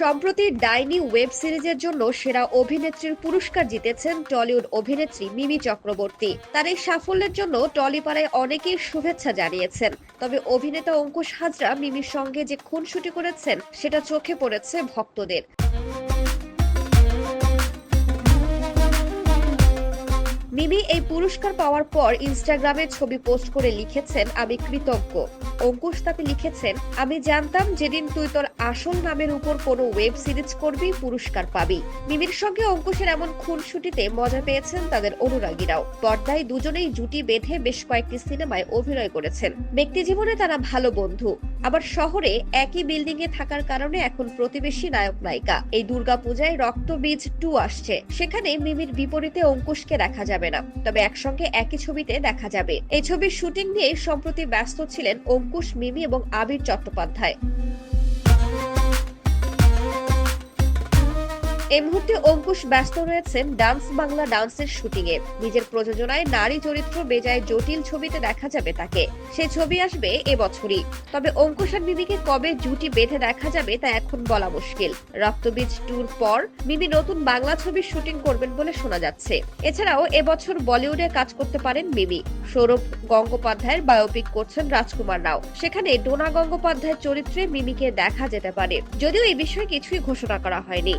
সম্প্রতি ডাইনি ওয়েব সিরিজের জন্য সেরা অভিনেত্রীর পুরস্কার জিতেছেন টলিউড অভিনেত্রী মিমি চক্রবর্তী। তার এই সাফল্যের জন্য টলিপাড়ায় অনেকেই শুভেচ্ছা জানিয়েছেন। তবে অভিনেতা অঙ্কুশ হাজরা মিমির সঙ্গে যে খুনসুটি করেছেন, সেটা চোখে পড়েছে ভক্তদের। মিমি এই পুরস্কার পাওয়ার পর ইনস্টাগ্রামে ছবি পোস্ট করে লিখেছেন, আমি কৃতজ্ঞ। অঙ্কুশ তাতে লিখেছেন, আমি জানতাম যেদিন তুই তোর আসল নামের উপর কোনো ওয়েব সিরিজ করবি, পুরস্কার পাবি। মিমির সঙ্গে অঙ্কুশের এমন খুনসুটিতে মজা পেয়েছেন তাদের অনুরাগীরাও। পর্দায় দুজনেই জুটি বেঁধে বেশ কয়েকটি সিনেমায় অভিনয় করেছেন। ব্যক্তি জীবনে তারা ভালো বন্ধু। আবার শহরে একই বিল্ডিং এ থাকার কারণে এখন প্রতিবেশী নায়ক নায়িকা। এই দুর্গাপূজায় রক্তবীজ টু আসছে। সেখানে মিমির বিপরীতে অঙ্কুশকে দেখা যাবে না। তবে একসঙ্গে একই ছবিতে দেখা যাবে। এই ছবির শুটিং নিয়ে সম্প্রতি ব্যস্ত ছিলেন অঙ্কুশ, মিমি এবং আবির চট্টোপাধ্যায়। এই মুহূর্তে অঙ্কুশ ব্যস্ত রয়েছেন ডান্স বাংলা ডান্সের শুটিং এ নিজের প্রযোজনায় নারী চরিত্র বেজায় জটিল ছবিতে দেখা যাবে তাকে। সে ছবি আসবে এবছরই। তবে অঙ্কুশ আর মিমিকে কবে জুটি বেঁধে দেখা যাবে তা এখন বলা মুশকিল। রক্তবীজ ট্যুর পর মিমি নতুন বাংলা ছবির শুটিং করবেন বলে শোনা যাচ্ছে। এছাড়াও এবছর বলিউডে কাজ করতে পারেন মিমি। সৌরভ গঙ্গোপাধ্যায়ের বায়োপিক করছেন রাজকুমার রাও। সেখানে ডোনা গঙ্গোপাধ্যায়ের চরিত্রে মিমিকে দেখা যেতে পারে। যদিও এই বিষয়ে কিছুই ঘোষণা করা হয়নি।